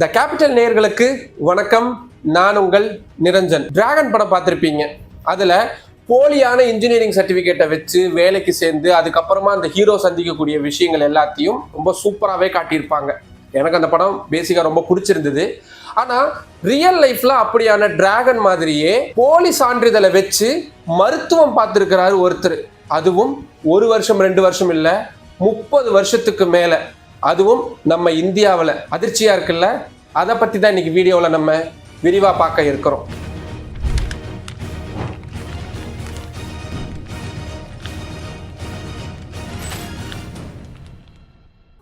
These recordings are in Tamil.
த கேபிட்டல் நேர்களுக்கு வணக்கம். நான் உங்கள் நிரஞ்சன். டிராகன் படம் பார்த்துருப்பீங்க. அதில் போலியான இன்ஜினியரிங் சர்டிஃபிகேட்டை வச்சு வேலைக்கு சேர்ந்து அதுக்கப்புறமா அந்த ஹீரோ சந்திக்கக்கூடிய விஷயங்கள் எல்லாத்தையும் ரொம்ப சூப்பராகவே காட்டியிருப்பாங்க. எனக்கு அந்த படம் பேசிக்காக ரொம்ப பிடிச்சிருந்தது. ஆனால் ரியல் லைஃப்ல அப்படியான டிராகன் மாதிரியே போலி சான்றிதழை வச்சு மருத்துவம் பார்த்துருக்கிறாரு ஒருத்தர். அதுவும் ஒரு வருஷம் ரெண்டு வருஷம் இல்லை முப்பது வருஷத்துக்கு மேலே. அதுவும் நம்ம இந்தியாவில் அதிர்ச்சியாக இருக்குல்ல? அதை பற்றி தான் இன்னைக்கு வீடியோவில் நம்ம விரிவாக பார்க்க இருக்கிறோம்.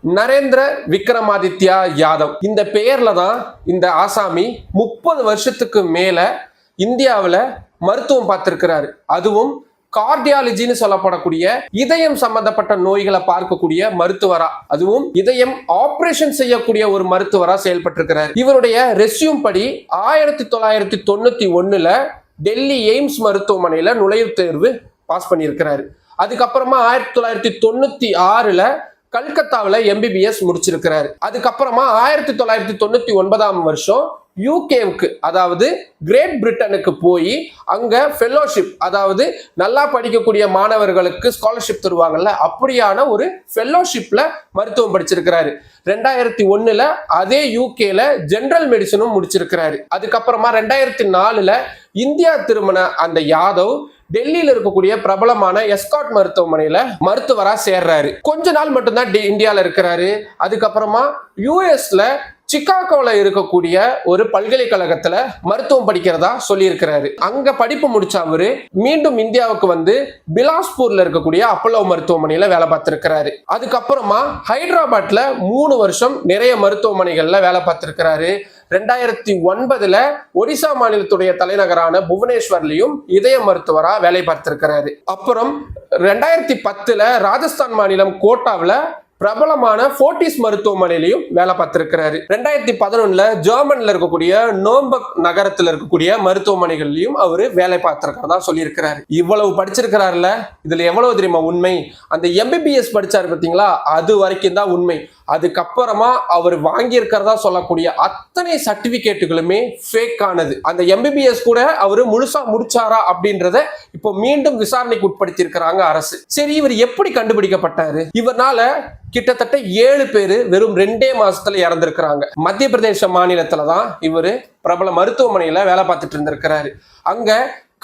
நரேந்திர விக்ரமாதித்யா யாதவ். இந்த பெயர்ல தான் இந்த ஆசாமி முப்பது வருஷத்துக்கு மேல இந்தியாவில் மருத்துவம் பார்த்திருக்கிறாரு. அதுவும் கார்டியாலஜின்னு சொல்லப்படக்கூடிய இதயம் சம்பந்தப்பட்ட நோய்களை பார்க்கக்கூடிய மருத்துவரா அதுவும் இதயம் ஆபரேஷன் செய்யக்கூடிய ஒரு மருத்துவரா செயல்பட்டிருக்கிறார். இவருடைய ரெஸ்யூம் படி ஆயிரத்தி தொள்ளாயிரத்தி தொண்ணூத்தி ஒண்ணுல டெல்லி எய்ம்ஸ் மருத்துவமனையில நுழைவுத் தேர்வு பாஸ் பண்ணியிருக்கிறாரு. அதுக்கப்புறமா ஆயிரத்தி தொள்ளாயிரத்தி தொண்ணூத்தி ஆறுல கல்கத்தாவில் எம்பிபிஎஸ் முடிச்சிருக்கிறாரு. அதுக்கப்புறமா ஆயிரத்தி தொள்ளாயிரத்தி தொண்ணூத்தி ஒன்பதாம் வருஷம் யூகேவுக்கு அதாவது கிரேட் பிரிட்டனுக்கு போய் அங்க ஃபெல்லோஷிப் அதாவது நல்லா படிக்கக்கூடிய மாணவர்களுக்கு ஸ்காலர்ஷிப் தருவாங்கல்ல அப்படியான ஒரு ஃபெல்லோஷிப்ல மருத்துவம் படிச்சிருக்கிறாரு. ரெண்டாயிரத்தி ஒண்ணுல அதே யூகேல ஜென்ரல் மெடிசனும் முடிச்சிருக்கிறாரு. அதுக்கப்புறமா ரெண்டாயிரத்தி நாலுல இந்தியா திருமண அந்த யாதவ் டெல்லியில இருக்கக்கூடிய பிரபலமான எஸ்காட் மருத்துவமனையில மருத்துவரா சேர்றாரு. கொஞ்ச நாள் மட்டும்தான் டெ- இந்தியால இருக்கிறாரு. அதுக்கப்புறமா யூஎஸ்ல சிக்காகோல இருக்கக்கூடிய ஒரு பல்கலைக்கழகத்துல மருத்துவம் படிக்கிறதா சொல்லியிருக்கிறாரு. அங்க படிப்பு முடிச்ச அவரு மீண்டும் இந்தியாவுக்கு வந்து பிலாஸ்பூர்ல இருக்கக்கூடிய அப்பல்லோ மருத்துவமனையில வேலை பார்த்திருக்கிறாரு. அதுக்கப்புறமா ஹைதராபாத்ல மூணு வருஷம் நிறைய மருத்துவமனைகள்ல வேலை பார்த்திருக்கிறாரு. ரெண்டாயிரத்தி ஒன்பதுல ஒடிசா மாநிலத்துடைய தலைநகரான புவனேஸ்வர்லயும் இதய மருத்துவரா வேலை பார்த்திருக்கிறாரு. அப்புறம் ரெண்டாயிரத்தி பத்துல ராஜஸ்தான் மாநிலம் கோட்டாவில் பிரபலமான போர்டிஸ் மருத்துவமனையிலையும் வேலை பார்த்திருக்கிறாரு. ரெண்டாயிரத்தி பதினொன்னுல ஜெர்மன்ல இருக்கக்கூடிய நோம்பக் நகரத்துல இருக்கக்கூடிய மருத்துவமனைகள்லயும் அவரு வேலை பார்த்திருக்கிறதா சொல்லியிருக்கிறாரு. இவ்வளவு படிச்சிருக்கிறாருல இதுல எவ்வளவு தெரியுமா உண்மை? அந்த எம்பிபிஎஸ் படிச்சாரு பார்த்தீங்களா? அது வரைக்கும் தான் உண்மை. அதுக்கப்புறமா அவர் வாங்கியிருக்கிறதா சொல்லக்கூடிய அத்தனை சர்டிபிகேட்டுகளுமே ஃபேக் ஆனது. அந்த எம்பிபிஎஸ் கூட அவர் முழுசா முடிச்சாரா அப்படின்றத இப்போ மீண்டும் விசாரணைக்கு உட்படுத்தியிருக்கிறாங்க அரசு. சரி இவர் எப்படி கண்டுபிடிக்கப்பட்டாரு? இவர்னால கிட்டத்தட்ட ஏழு பேர் வெறும் ரெண்டே மாசத்துல இறந்திருக்கிறாங்க. மத்திய பிரதேச மாநிலத்துல தான் இவர் பிரபல மருத்துவமனையில வேலை பார்த்துட்டு இருந்திருக்கிறாரு. அங்க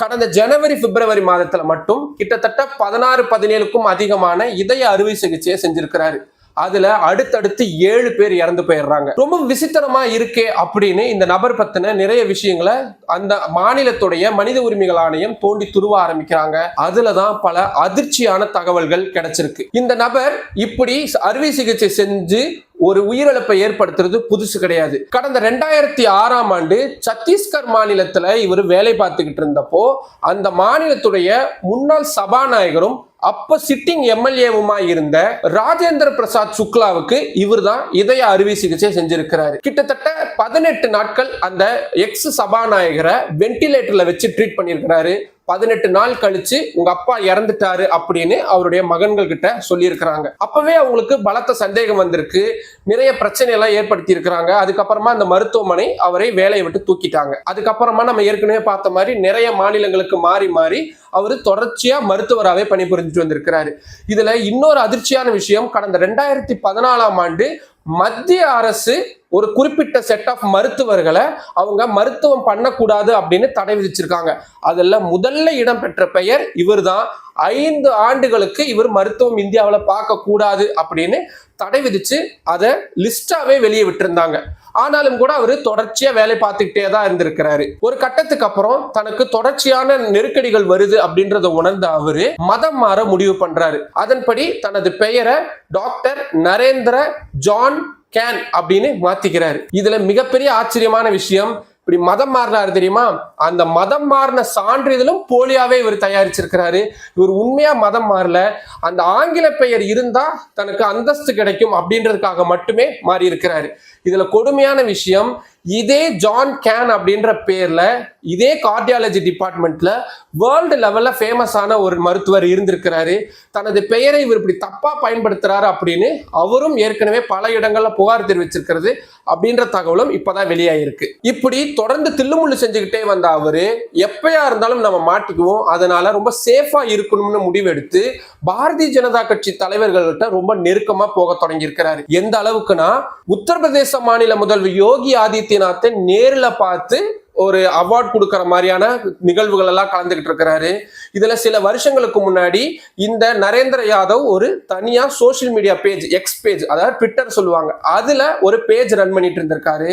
கடந்த ஜனவரி பிப்ரவரி மாதத்துல மட்டும் கிட்டத்தட்ட பதினாறு பதினேழுக்கும் அதிகமான இதய அறுவை சிகிச்சையை செஞ்சிருக்கிறாரு. அதுல அடுத்தடுத்து ஏழு பேர் இறந்து போயிடுறாங்க. ரொம்ப விசித்திரமா இருக்கே அப்படின்னு இந்த நபர் பத்தின நிறைய விஷயங்களை அந்த மாநிலத்துடைய மனித உரிமைகள் ஆணையம் தோண்டி துருவ ஆரம்பிக்கிறாங்க. அதுலதான் பல அதிர்ச்சியான தகவல்கள் கிடைச்சிருக்கு. இந்த நபர் இப்படி அறுவை சிகிச்சை செஞ்சு ஒரு உயிரிழப்பை ஏற்படுத்துறது புதுசு கிடையாது. கடந்த ரெண்டாயிரத்தி ஆறாம் ஆண்டு சத்தீஸ்கர் மாநிலத்துல இவர் வேலை பார்த்துக்கிட்டு இருந்தப்போ அந்த மாநிலத்துடைய முன்னாள் சபாநாயகரும் அப்ப சிட்டிங் எம்எல்ஏவுமா இருந்த ராஜேந்திர பிரசாத் சுக்லாவுக்கு இவர்தான் இதய அறுவை சிகிச்சை செஞ்சிருக்கிறாரு. கிட்டத்தட்ட பதினெட்டு நாட்கள் அந்த எக்ஸ் சபாநாயகரை வென்டிலேட்டர்ல வச்சு ட்ரீட் பண்ணியிருக்கிறாரு. பதினெட்டு நாள் கழிச்சு உங்க அப்பா இறந்துட்டாரு அப்படின்னு அவருடைய மகன்கள் கிட்ட சொல்லியிருக்கிறாங்க. அப்பவே அவங்களுக்கு பலத்த சந்தேகம் வந்திருக்கு. நிறைய பிரச்சனை எல்லாம் ஏற்படுத்தி இருக்கிறாங்க அதுக்கப்புறமா அந்த மருத்துவமனை அவரை வேலையை விட்டு தூக்கிட்டாங்க. அதுக்கப்புறமா நம்ம ஏற்கனவே பார்த்த மாதிரி நிறைய மாநிலங்களுக்கு மாறி மாறி அவர் தொடர்ச்சியா மருத்துவராகவே பணிபுரிஞ்சுட்டு வந்திருக்கிறாரு. இதுல இன்னொரு அதிர்ச்சியான விஷயம் கடந்த ரெண்டாயிரத்தி பதினாலாம் ஆண்டு மத்திய அரசு ஒரு குறிப்பிட்ட செட் ஆஃப் மருத்துவர்களை அவங்க மருத்துவம் பண்ணக்கூடாது அப்படின்னு தடை விதிச்சிருக்காங்க. அதில் முதல்ல இடம்பெற்ற பெயர் இவர்தான். ஐந்து ஆண்டுகளுக்கு இவர் மருத்துவம் இந்தியாவில் பார்க்கக்கூடாது அப்படின்னு தடை விதிச்சு அதை லிஸ்டாவே வெளியே விட்டுருந்தாங்க. ஆனாலும் கூட அவர் தொடர்ச்சியா வேலை பார்த்துக்கிட்டே தான் இருந்திருக்கிறாரு. ஒரு கட்டத்துக்கு அப்புறம் தனக்கு தொடர்ச்சியான நெருக்கடிகள் வருது அப்படின்றத உணர்ந்த அவரு மதம் மாற முடிவு பண்றாரு. அதன்படி தனது பெயரை டாக்டர் நரேந்திர ஜான் கேன் அப்படின்னு மாத்திக்கிறாரு. இதுல மிகப்பெரிய ஆச்சரியமான விஷயம் இப்படி மதம் மாறினாரு தெரியுமா? அந்த மதம் மாறின சான்றிதழும் போலியாவே இவர் தயாரிச்சிருக்கிறாரு. இவர் உண்மையா மதம் மாறல. அந்த ஆங்கில பெயர் இருந்தா தனக்கு அந்தஸ்து கிடைக்கும் அப்படின்றதுக்காக மட்டுமே மாறி இருக்கிறாரு இதுல கொடுமையான விஷயம் இதே ஜான் கேன் அப்படின்ற பேர்ல இதே கார்டியாலஜி டிபார்ட்மெண்ட்ல வேர்ல்டு லெவல்ல ஃபேமஸான ஒரு மருத்துவர் இருந்திருக்கிறாரு. தனது பெயரை இவர் இப்படி தப்பா பயன்படுத்துறாரு அப்படின்னு அவரும் ஏற்கனவே பல இடங்கள்ல புகார் தெரிவிச்சிருக்கிறது அப்படின்ற தகவலும் இப்பதான் வெளியாயிருக்கு. இப்படி தொடர்ந்து தில்லுமுள்ளு செஞ்சுக்கிட்டே வந்த அவரு எப்பயா இருந்தாலும் நம்ம மாட்டிக்குவோம். அதனால ரொம்ப சேஃபா இருக்கணும்னு முடிவெடுத்து பாரதிய ஜனதா கட்சி தலைவர்கள்கிட்ட ரொம்ப நெருக்கமா போக தொடங்கி இருக்கிறாரு எந்த அளவுக்குன்னா உத்தரப்பிரதேச மாநில முதல்வர் யோகி ஆதித்ய ஆதித்யநாத்தை நேரில் பார்த்து ஒரு அவார்ட் கொடுக்குற மாதிரியான நிகழ்வுகள் எல்லாம் கலந்துகிட்டு இருக்கிறாரு. இதுல சில வருஷங்களுக்கு முன்னாடி இந்த நரேந்திர யாதவ் ஒரு தனியா social media page X page அதாவது ட்விட்டர் சொல்லுவாங்க. அதுல ஒரு பேஜ் ரன் பண்ணிட்டு இருந்திருக்காரு.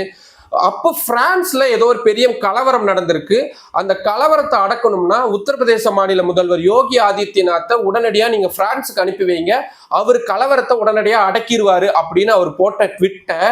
அப்போ பிரான்ஸ்ல ஏதோ ஒரு பெரிய கலவரம் நடந்திருக்கு. அந்த கலவரத்தை அடக்கணும்னா உத்தரப்பிரதேச மாநில முதல்வர் யோகி ஆதித்யநாத்தை உடனடியா நீங்க பிரான்ஸுக்கு அனுப்பி வைங்க. அவர் கலவரத்தை உடனடியா அடக்கிடுவாரு அப்படின்னு அவர் போட்ட ட்விட்டை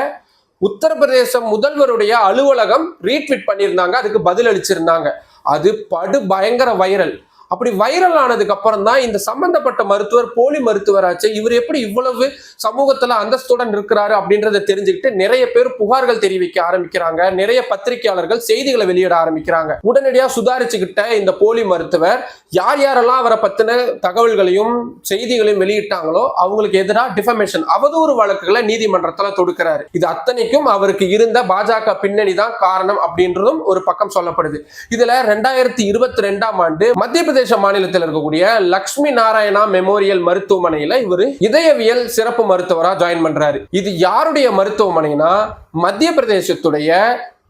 உத்தரப்பிரதேச முதல்வருடைய அலுவலகம் ரீட்வீட் பண்ணியிருந்தாங்க. அதுக்கு பதில் அளிச்சிருந்தாங்க அது படு பயங்கர வைரல் அப்படி வைரல் ஆனதுக்கு அப்புறம் தான் இந்த சம்பந்தப்பட்ட மருத்துவர் போலி மருத்துவராச்சு இவர் எப்படி இவ்வளவு சமூகத்துல அந்தஸ்துடன் இருக்கிறாரு அப்படின்றத தெரிஞ்சுக்கிட்டு நிறைய பேர் புகார்கள் தெரிவிக்க ஆரம்பிக்கிறாங்க. நிறைய பத்திரிகையாளர்கள் செய்திகளை வெளியிட ஆரம்பிக்கிறாங்க. உடனடியா சுதாரிச்சுக்கிட்ட இந்த போலி மருத்துவர் யார் யாரெல்லாம் அவரை பத்தின தகவல்களையும் செய்திகளையும் வெளியிட்டாங்களோ அவங்களுக்கு எதிராக டிஃபமேஷன் அவதூறு வழக்குகளை நீதிமன்றத்துல தொடுக்கிறாரு. இது அத்தனைக்கும் அவருக்கு இருந்த பாஜக பின்னணி தான் காரணம் அப்படின்றதும் ஒரு பக்கம் சொல்லப்படுது. இதுல ரெண்டாயிரத்தி இருபத்தி ரெண்டாம் ஆண்டு மத்திய உத்தரப்பிரதேச மாநிலத்தில் இருக்கக்கூடிய லக்ஷ்மி நாராயணா மெமோரியல் மருத்துவமனையில இவர் இதயவியல் சிறப்பு மருத்துவரா ஜாயின் பண்றாரு. இது யாருடைய மருத்துவமனைனா மத்திய பிரதேசத்துடைய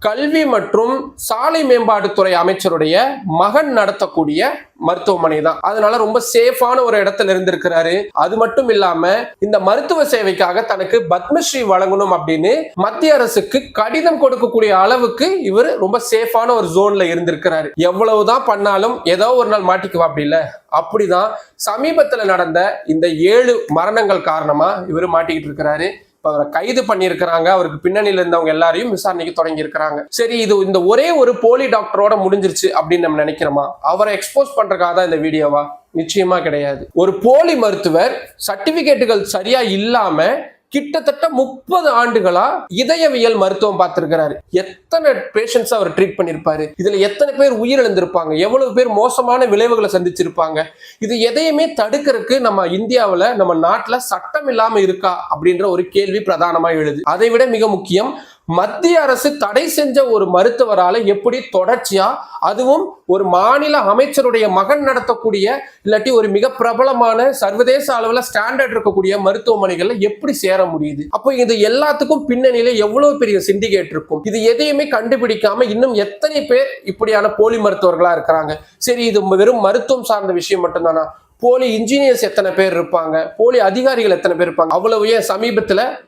கல்வி மற்றும் சாலை மேம்பாட்டுத்துறை அமைச்சருடைய மகன் நடத்தக்கூடிய மருத்துவமனை தான். அதனால ரொம்ப சேஃபான ஒரு இடத்துல இருந்திருக்கிறாரு. அது மட்டும் இல்லாம இந்த மருத்துவ சேவைக்காக தனக்கு பத்மஸ்ரீ வழங்கணும் அப்படின்னு மத்திய அரசுக்கு கடிதம் கொடுக்கக்கூடிய அளவுக்கு இவர் ரொம்ப சேஃபான ஒரு ஜோன்ல இருந்திருக்கிறாரு. எவ்வளவுதான் பண்ணாலும் ஏதோ ஒரு நாள் மாட்டிக்குவா அப்படி இல்ல அப்படிதான் சமீபத்துல நடந்த இந்த ஏழு மரணங்கள் காரணமா இவர் மாட்டிக்கிட்டு இருக்கிறாரு. அவரை கைது பண்ணியிருக்கிறாங்க. அவருக்கு பின்னணியில் இருந்தவங்க எல்லாரையும் விசாரணைக்கு தொடங்கி இருக்கிறாங்க சரி இது இந்த ஒரே ஒரு போலி டாக்டரோட முடிஞ்சிருச்சு அப்படின்னு நம்ம நினைக்கிறோமா? அவரை எக்ஸ்போஸ் பண்றதுக்காக தான் இந்த வீடியோவா? நிச்சயமா கிடையாது. ஒரு போலி மருத்துவர் சர்டிபிகேட்டுகள் சரியா இல்லாம கிட்டத்தட்ட முப்பது ஆண்டுகளா இதயவியல் மருத்துவம் பார்த்திருக்கிறாரு. எத்தனை பேஷண்ட்ஸ் அவர் ட்ரீட் பண்ணியிருப்பாரு இதுல எத்தனை பேர் உயிரிழந்திருப்பாங்க? எவ்வளவு பேர் மோசமான விளைவுகளை சந்திச்சிருப்பாங்க? இது எதையுமே தடுக்கிறதுக்கு நம்ம இந்தியாவில் நம்ம நாட்டில் சட்டம் இல்லாம இருக்கா? அப்படின்ற ஒரு கேள்வி பிரதானமாக எழுது. அதை விட மிக முக்கியம் மத்திய அரசு தடை செஞ்ச ஒரு மருத்துவரால எப்படி தொடர்ச்சியா அதுவும் ஒரு மாநில அமைச்சருடைய மகன் நடத்தக்கூடிய இல்லாட்டி ஒரு மிக பிரபலமான சர்வதேச அளவுல ஸ்டாண்டர்ட் இருக்கக்கூடிய மருத்துவமனைகள்ல எப்படி சேர முடியுது? அப்போ இது எல்லாத்துக்கும் பின்னணியில எவ்வளவு பெரிய சிண்டிகேட் இருக்கும்? இது எதையுமே கண்டுபிடிக்காம இன்னும் எத்தனை பேர் இப்படியான போலி மருத்துவர்களா இருக்கிறாங்க? சரி இது வெறும் மருத்துவம் சார்ந்த விஷயம் மட்டும்தானா? போலி இன்ஜினியர்ஸ் எத்தனை பேர் இருப்பாங்க? போலி அதிகாரிகள் எத்தனை பேர் இருப்பாங்க? அவ்வளவு ஏன்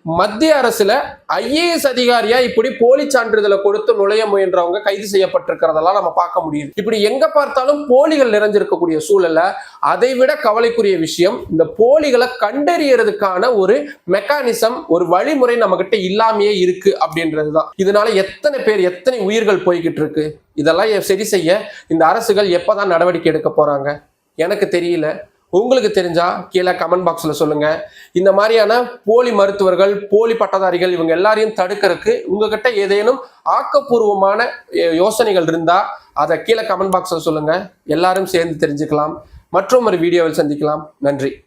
மத்திய அரசுல ஐஏஎஸ் அதிகாரியா இப்படி போலி சான்றிதழை கொடுத்து நுழைய முயன்றவங்க கைது செய்யப்பட்டிருக்கிறதெல்லாம் நம்ம பார்க்க முடியுது. இப்படி எங்க பார்த்தாலும் போலிகள் நிறைஞ்சிருக்கக்கூடிய சூழல்ல அதை விட கவலைக்குரிய விஷயம் இந்த போலிகளை கண்டறியறதுக்கான ஒரு மெக்கானிசம் ஒரு வழிமுறை நம்ம கிட்ட இல்லாமையே இருக்கு அப்படின்றதுதான். இதனால எத்தனை பேர் எத்தனை உயிர்கள் போய்கிட்டு இருக்கு? இதெல்லாம் சரி செய்ய இந்த அரசுகள் எப்பதான் நடவடிக்கை எடுக்க போறாங்க? எனக்கு தெரியல. உங்களுக்கு தெரிஞ்சா கீழே கமெண்ட் பாக்ஸில் சொல்லுங்கள் இந்த மாதிரியான போலி மருத்துவர்கள் போலி பட்டதாரிகள் இவங்க எல்லாரையும் தடுக்கிறதுக்கு உங்ககிட்ட ஏதேனும் ஆக்கப்பூர்வமான யோ- யோசனைகள் இருந்தால் அதை கீழே கமெண்ட் பாக்ஸில் சொல்லுங்கள் எல்லாரும் சேர்ந்து தெரிஞ்சுக்கலாம். மற்றும் ஒரு வீடியோவில் சந்திக்கலாம். நன்றி.